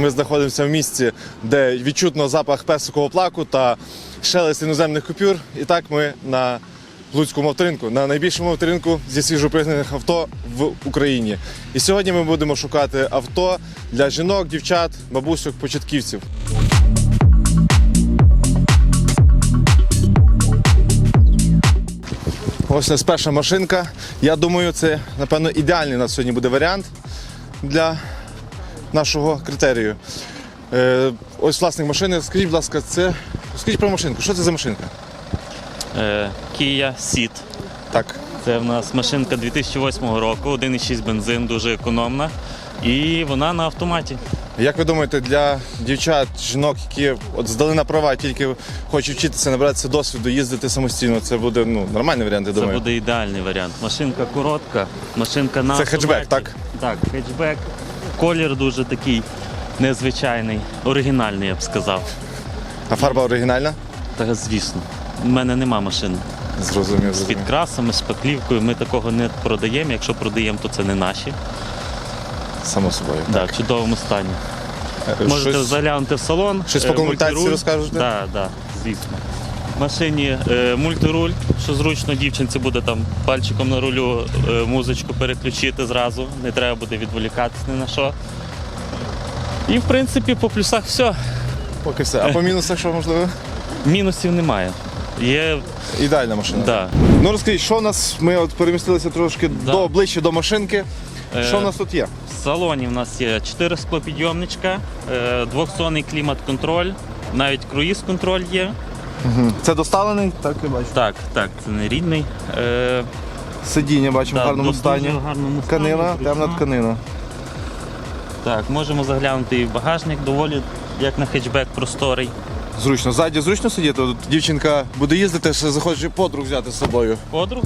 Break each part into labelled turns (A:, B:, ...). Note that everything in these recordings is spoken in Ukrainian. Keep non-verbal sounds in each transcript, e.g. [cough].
A: Ми знаходимося в місці, де відчутно запах песикового плаку та шелест іноземних купюр. І так ми на Луцькому авторинку, на найбільшому авторинку зі свіжопригнаних авто в Україні. І сьогодні ми будемо шукати авто для жінок, дівчат, бабусок, початківців. Ось у нас перша машинка. Я думаю, це, напевно, ідеальний у нас сьогодні буде варіант для нашого критерію. Е, ось власник машини. Скажіть, будь ласка, це. Скажіть про машинку, що це за машинка?
B: Е, Kia Ceed.
A: Так.
B: Це в нас машинка 2008 року, 1,6 бензин, дуже економна. І вона на автоматі.
A: Як ви думаєте, для дівчат, жінок, які от здали на права, тільки хочуть вчитися, набиратися досвіду, їздити самостійно, це буде ну, нормальний варіант, я
B: Це буде ідеальний варіант. Машинка коротка, машинка на
A: Це хетчбек,
B: автоматі.
A: так?
B: Так, хетчбек. Колір дуже такий незвичайний, оригінальний, я б сказав.
A: А фарба оригінальна?
B: Та звісно. У мене нема машини
A: Зрозумів.
B: з
A: зрозумів.
B: підкрасами, з паклівкою. Ми такого не продаємо. Якщо продаємо, то це не наші.
A: Само собою.
B: Да, в чудовому стані.
A: Е,
B: Можете
A: щось-
B: заглянути в салон.
A: щось
B: е,
A: по комплектації розкажете?
B: Так, да, звісно. В машині е, мультируль, що зручно дівчинці буде там пальчиком на рулю е, музичку переключити зразу. Не треба буде відволікатися ні на що. І в принципі по плюсах все.
A: Поки все. А по мінусах що можливо?
B: Мінусів немає. Є,
A: Ідеальна машина.
B: да.
A: Ну розкажіть, що у нас? Ми от перемістилися трошки
B: Да.
A: до ближче до машинки.
B: Е,
A: Що у нас тут є?
B: В салоні в нас є 4 склопідйомничка, е, двохзонний клімат-контроль, навіть круїз-контроль є.
A: Це доставлений, так я бачу.
B: Так, так, це не рідний. Е,
A: Сидіння бачимо
B: так,
A: в гарному
B: дуже
A: стані.
B: гарному стані,
A: Тканина,
B: зручно.
A: темна тканина.
B: Так, можемо заглянути і в багажник, доволі як на хетчбек просторий.
A: Зручно. Ззаді зручно сидіти. От дівчинка буде їздити, ще захоче подруг взяти з собою.
B: Подруг?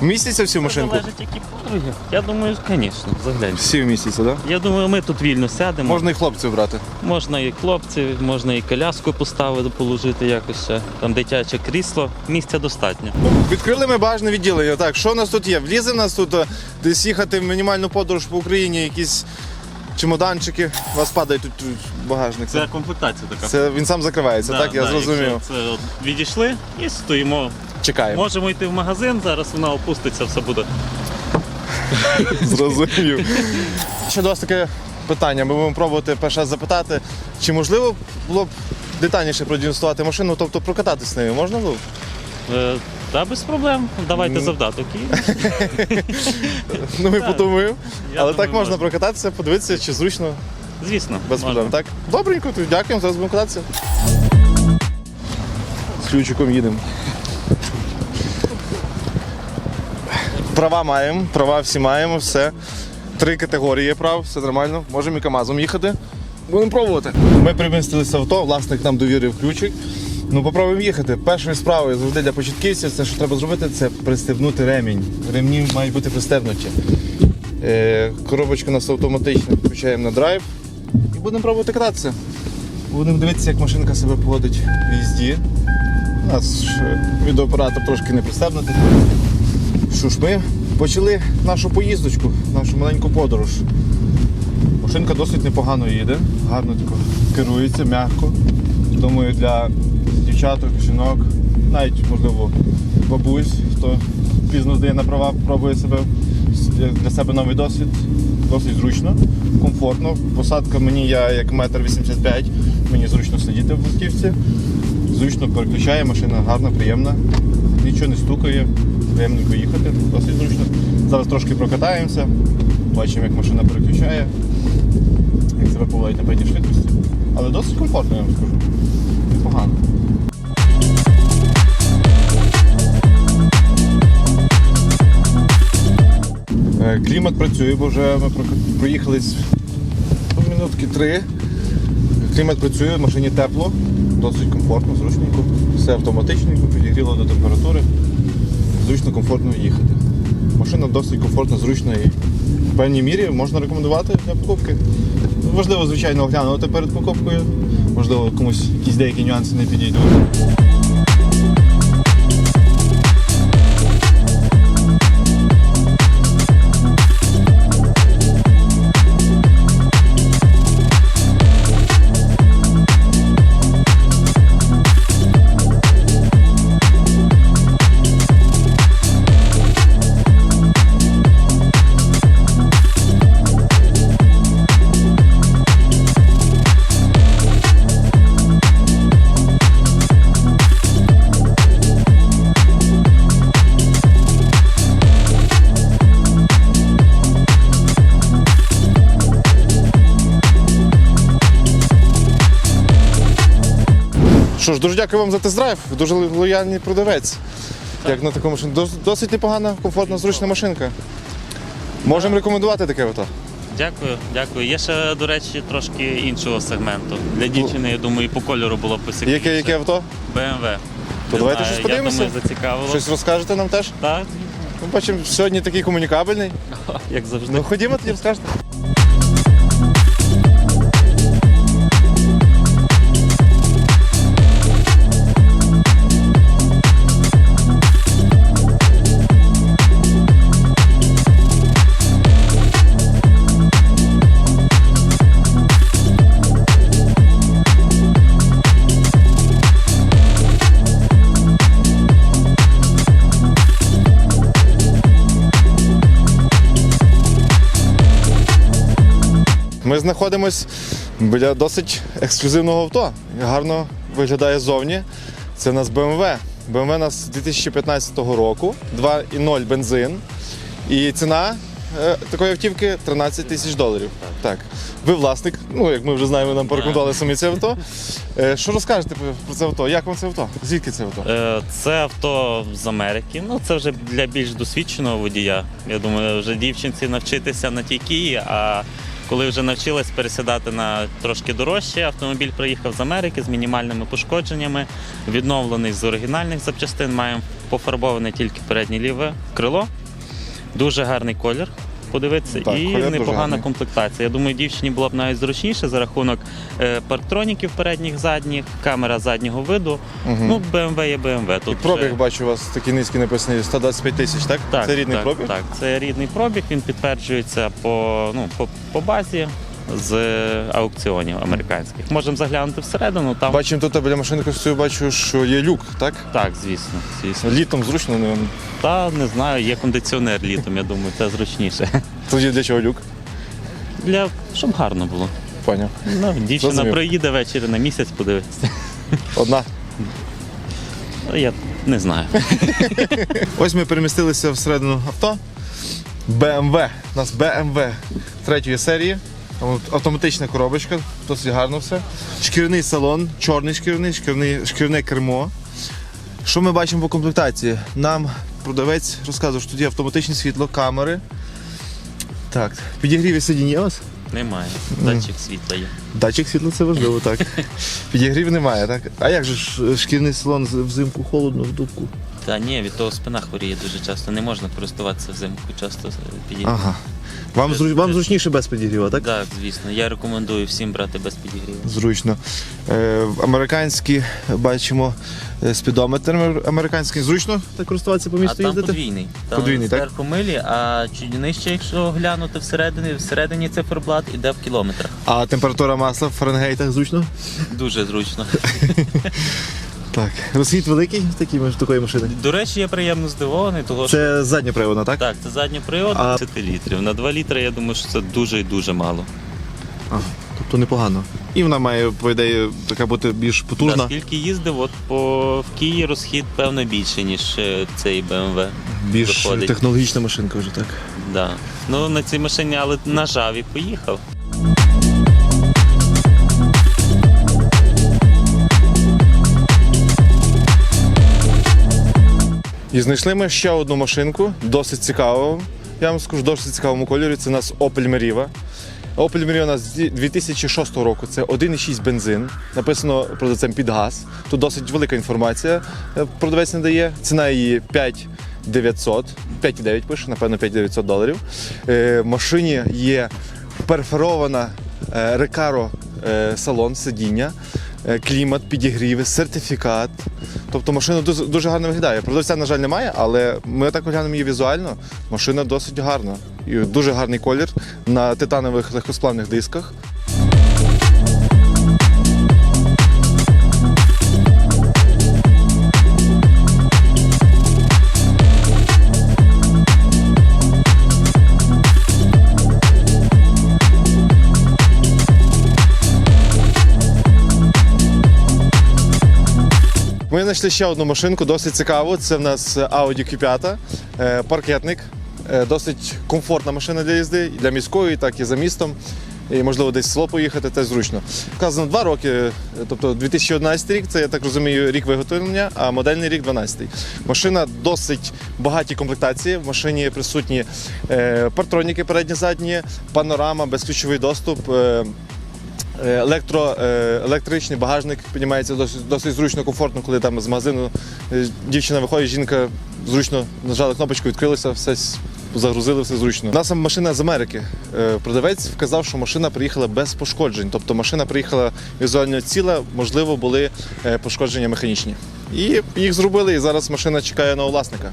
A: Вміститься всі в машинку?
B: Залежить, які подруги. Я думаю, звісно, заглянь.
A: Всі вмістяться, так?
B: Я думаю, ми тут вільно сядемо.
A: Можна і хлопців брати.
B: Можна і хлопці, можна і коляску поставити, положити якось ще. Там дитяче крісло, місця достатньо.
A: Відкрили ми багажне відділення. Так, що у нас тут є? Влізе в нас тут е, десь їхати в мінімальну подорож по Україні, якісь чемоданчики. У вас падає тут тут багажник.
B: Це комплектація така.
A: Це він сам закривається, так? Я зрозумів.
B: якщо Це от відійшли і стоїмо.
A: Чекаємо.
B: Можемо йти в магазин, зараз вона опуститься, все буде. [laughs]
A: Зрозумів. Ще до вас таке питання. Ми будемо пробувати перше раз запитати, чи можливо було б детальніше продемонструвати машину, тобто прокататись нею можна було? б?
B: Е, Та без проблем. Давайте завдаток. І [laughs]
A: Ну ми
B: Так.
A: подумаємо.
B: Я
A: Але
B: думаю,
A: так можна
B: можна.
A: прокататися, подивитися, чи зручно,
B: Звісно.
A: без
B: можна.
A: проблем. Так? Добренько, то дякуємо, зараз будемо кататися. З ключиком їдемо. Права маємо, права всі маємо, все. Три категорії є прав, все нормально. Можемо і КАМАЗом їхати. Будемо пробувати. Ми примістилися в авто, власник нам довірив ключик. Ну, попробуємо їхати. Першою справою завжди для початківців, це що треба зробити, це пристебнути ремінь. Ремні мають бути пристебнуті. Е, коробочка у нас автоматична, включаємо на драйв будемо пробувати кататися. Будемо дивитися, як машинка себе поводить в їзді. У нас відеооператор трошки не пристебнутий. Що ж, ми почали нашу поїздочку, нашу маленьку подорож. Машинка досить непогано їде, гарно тако керується, м'яко. Думаю, для дівчаток, жінок, навіть можливо бабусь, хто пізно здає на права, пробує себе для- себе новий досвід. Досить зручно, комфортно. Посадка мені, я як метр 85, мені зручно сидіти в автівці. Зручно переключає, машина гарна, приємна, нічого не стукає, приємненько їхати, досить зручно. Зараз трошки прокатаємося, бачимо, як машина переключає, як себе поводить на певній швидкості. Але досить комфортно, я вам скажу. Непогано. Клімат працює, бо вже ми прока- проїхали ну, минутки три. Клімат працює, в машині тепло, досить комфортно, зручненько. Все автоматичненько, підігріло до температури. Зручно, комфортно їхати. Машина досить комфортна, зручна і в певній мірі можна рекомендувати для покупки. Важливо, звичайно, оглянути перед покупкою. Можливо, комусь якісь деякі нюанси не підійдуть. Що ж, дуже дякую вам за тест-драйв. Дуже лояльний продавець. Як на таку машину. Досить непогана, комфортна, зручна машинка. Можемо рекомендувати таке авто.
B: Дякую, дякую. Є ще, до речі, трошки іншого сегменту. Для дівчини, я думаю, і по кольору було б.
A: Яке, яке авто?
B: BMW.
A: То давайте щось подивимося.
B: Я думаю, зацікавило.
A: Щось розкажете нам теж?
B: Так,
A: Ми бачимо, сьогодні такий комунікабельний. [laughs]
B: як завжди.
A: Ну ходімо тоді розкажете. Ми знаходимось біля досить ексклюзивного авто. Гарно виглядає зовні. Це у нас BMW. BMW у нас 2015 року, 2,0 бензин. І ціна е, такої автівки 13 тисяч доларів. Так. Ви власник, ну як ми вже знаємо, нам порекомендували самі це авто. Е, Що розкажете про- це авто? Як вам це авто? Звідки це авто?
B: Е, Це авто з Америки. Ну це вже для більш досвідченого водія. Я думаю, вже дівчинці навчитися на тій Киї, а коли вже навчилась пересідати на трошки дорожче, автомобіль приїхав з Америки з мінімальними пошкодженнями, відновлений з оригінальних запчастин. Маємо пофарбоване тільки переднє ліве крило. Дуже гарний колір. Подивитися,
A: Так,
B: і непогана
A: гарний.
B: комплектація. Я думаю, дівчині було б навіть зручніше за рахунок е, парктроніків передніх, задніх, камера заднього виду. Ну, BMW є BMW. Тут
A: Пробіг
B: вже-
A: бачу у вас такий низький написаний 125 тисяч, так?
B: так,
A: Це рідний
B: так,
A: пробіг?
B: Так, це рідний пробіг. Він підтверджується по, ну, по, по базі з аукціонів американських. Можемо заглянути всередину. Там
A: Бачимо тут біля машини костюю, бачу, що є люк, так?
B: так, звісно, звісно.
A: Літом зручно, ну,
B: Та не знаю, є кондиціонер літом. Я думаю, це зручніше.
A: тоді для чого люк?
B: Для щоб гарно було.
A: Поняв.
B: Ну, дівчина
A: Зрозумів.
B: приїде ввечері на місяць, подивитися.
A: Одна.
B: Ну, Я не знаю. [laughs]
A: Ось ми перемістилися всередину авто. BMW. У нас BMW третьої серії. Автоматична коробочка, досить гарно все. Шкіряний салон, чорний шкіряний, шкіряний, шкіряне кермо. Що ми бачимо по комплектації? Нам продавець розказував, що тут є автоматичне світло, камери. Так, підігріві сидінь є у вас?
B: Немає. Датчик світла є.
A: Датчик світла це важливо, так. [laughs] Підігрів немає, так? А як же шкірний салон взимку холодно в дубку?
B: Та ні, від того спина хворіє дуже часто. Не можна користуватися взимку, часто підігрів.
A: Ага. Вам, зру- вам зручніше без підігріва, так?
B: Так, звісно. Я рекомендую всім брати без підігріву.
A: Зручно. Е, американські бачимо е, спідометр американський. Зручно так користуватися по
B: А
A: місту
B: там
A: їздити?
B: подвійний. Там
A: Подвійний, так?
B: зверху милі, а чуть нижче, якщо глянути всередині, всередині циферблат іде в кілометрах.
A: А температура масла в Фаренгейтах зручно?
B: Дуже зручно. [laughs]
A: Так. Розхід великий такі, маш- такої машини.
B: До речі, я приємно здивований, того що
A: Це задньоприводна, так?
B: так, це задній привод
A: А-
B: 10 літрів. На 2 літри, я думаю, що це дуже і дуже мало.
A: Ага. Тобто непогано. І вона має, по ідеї, така бути більш потужна.
B: Наскільки їздив, от по в Києві розхід певно більше, ніж е, цей BMW.
A: Більш
B: виходить.
A: технологічна машинка вже так.
B: Да. Ну на цій машині, але нажав і поїхав.
A: І знайшли ми ще одну машинку, досить цікаву. Я вам скажу, досить цікавому кольорі. Це у нас Opel Meriva. Opel Meriva у нас з 2006 року. Це 1,6 бензин. Написано продавцем під газ. Тут досить велика інформація. е, Продавець не дає. Ціна її 5900. 5,9 пише, напевно, 5900 доларів. Е, в машині є перфорована Recaro е, салон, сидіння, клімат, підігріви, сертифікат. Тобто машина дуже, дуже гарно виглядає. Продавця, на жаль, немає, але ми так оглянемо її візуально. Машина досить гарна. І дуже гарний колір на титанових легкосплавних дисках. Ми знайшли ще одну машинку, досить цікаву. Це в нас Audi Q5, е, паркетник. Е, Досить комфортна машина для їзди, для міської, так і за містом. і можливо десь в село поїхати, теж зручно. Вказано два роки, е, тобто 2011 рік, це я так розумію, рік виготовлення, а модельний рік 12. Машина досить багаті комплектації. В машині присутні е, партроніки передні задні, панорама, безключовий доступ. Е, Електро, е, електричний багажник піднімається досить, досить зручно, комфортно, коли там з магазину е, дівчина виходить, жінка зручно нажала кнопочку, відкрилося, все загрузили, все зручно. У нас машина з Америки. Е, Продавець вказав, що машина приїхала без пошкоджень. Тобто машина приїхала візуально ціла, можливо, були е, пошкодження механічні. І їх зробили, і зараз машина чекає нового власника.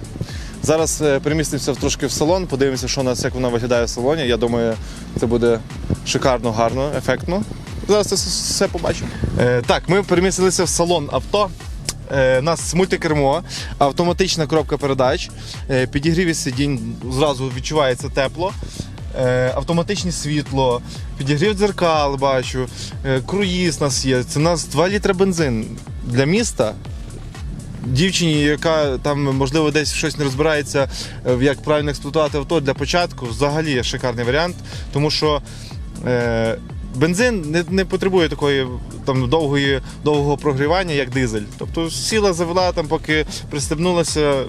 A: Зараз е, перемістимося трошки в салон, подивимося, що у нас, як вона виглядає в салоні. Я думаю, це буде шикарно, гарно, ефектно. Зараз це все побачимо. Е, так, ми перемістилися в салон авто. Е, у нас мультикермо, автоматична коробка передач, е, підігріві сидінь зразу відчувається тепло. Е, автоматичне світло, підігрів дзеркал, бачу, е, круїз у нас є. Це у нас 2 літри бензин для міста дівчині, яка там можливо десь щось не розбирається, е, як правильно експлуатувати авто для початку, взагалі шикарний варіант, тому що. Е, Бензин не, не потребує такої там довгої, довгого прогрівання, як дизель. Тобто сіла, завела, там, поки пристебнулася,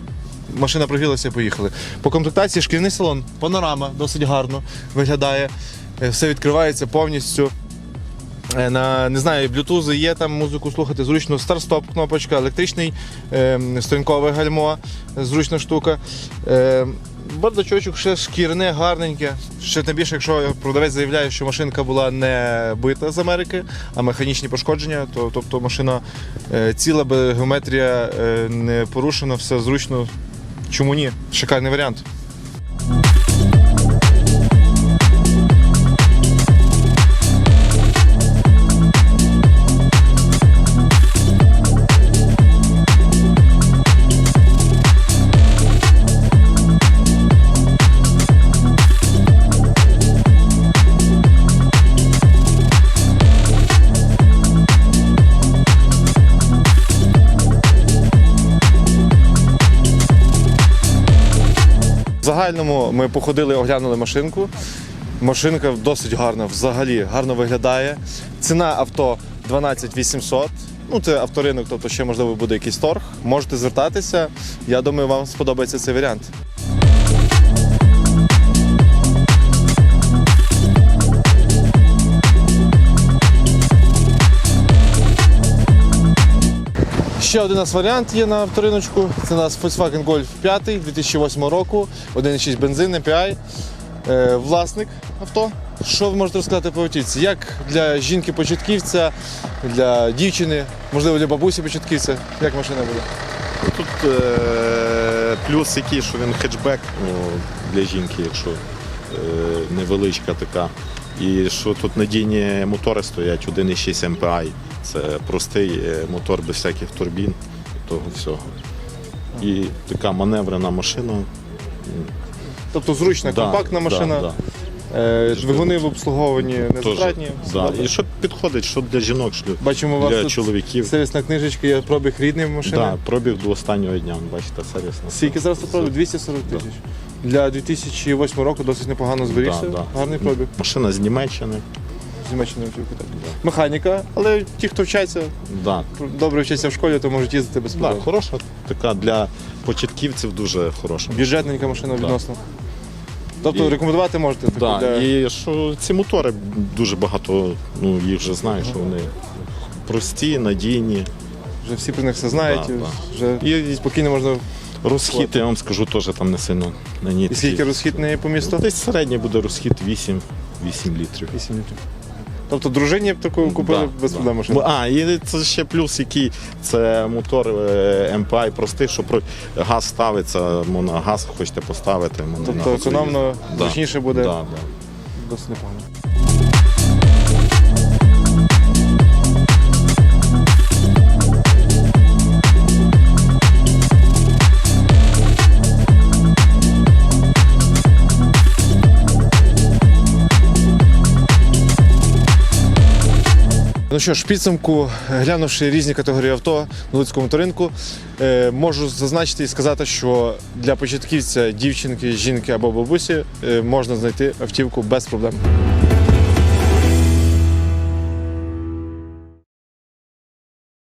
A: машина прогрілася поїхали. По комплектації шкільний салон, панорама досить гарно виглядає. Е, Все відкривається повністю. Е, На не знаю, блютузи є там музику слухати, зручно старт-стоп кнопочка, електричний е, сторінкове гальмо, зручна штука. Е, бардачочок ще шкірне, гарненьке. Ще тим більше, якщо продавець заявляє, що машинка була не бита з Америки, а механічні пошкодження, то тобто машина е, ціла, геометрія е, не порушена, все зручно. Чому ні? Шикарний варіант. Загальному ми походили, оглянули машинку. Машинка досить гарна, взагалі гарно виглядає. Ціна авто 12 800. Ну, це авторинок, тобто ще можливо буде якийсь торг. Можете звертатися. Я думаю, вам сподобається цей варіант. Ще один у нас варіант є на авториночку. Це у нас Volkswagen Golf 5 2008 року, 1,6 бензин, MPI. Е, власник авто. Що ви можете розказати по автівці? Як для жінки-початківця, для дівчини, можливо, для бабусі початківця? Як машина буде?
C: Тут е, плюс який, що він хетчбек ну, для жінки, якщо е, невеличка така. І що тут надійні мотори стоять 1,6 MPI. Це простий е, мотор без всяких турбін, того всього. І така маневрена машина.
A: Тобто зручна,
C: Да,
A: компактна машина,
C: Да,
A: двигуни в обслуговуванні.
C: Теж, да. І що підходить, що для жінок, що
A: Бачимо, у вас
C: для
A: тут
C: чоловіків.
A: сервісна книжечка, є пробіг рідний машини.
C: Да, пробіг до останнього дня, бачите, сервісно.
A: Скільки зараз тут пробіг? 240
C: Да.
A: тисяч. Для 2008 року досить непогано зберігся.
C: Да, да.
A: Гарний пробіг.
C: Машина з Німеччини.
A: З Німеччини автівки, так. Механіка, але ті, хто вчаться,
C: Да,
A: добре вчаться в школі, то можуть їздити без
C: Да,
A: проблем.
C: хороша така для початківців дуже хороша.
A: Бюджетненька машина
C: Да.
A: відносно. Тобто
C: І-
A: рекомендувати можете таку
C: Да,
A: для...
C: І що ці мотори дуже багато, ну їх вже знають, що вони прості, надійні.
A: вже всі про них все знають,
C: Да,
A: вже і спокійно можна.
C: Розхід, я вам скажу, теж там не сильно на ній.
A: І скільки розхід не по місту?
C: Десь середній буде розхід 8, 8 літрів.
A: 8 літрів. Тобто дружині б таку купили
C: Да,
A: без
C: да.
A: проблем машину.
C: А, і це ще плюс, який це мотор е, MPI простий, що газ ставиться, можна газ хочете поставити.
A: Тобто економно, зручніше буде.
C: Да, да.
A: Досить непогано. Ну що ж, підсумку, глянувши різні категорії авто на Луцькому авторинку, е, можу зазначити і сказати, що для початківця, дівчинки, жінки або бабусі е, можна знайти автівку без проблем.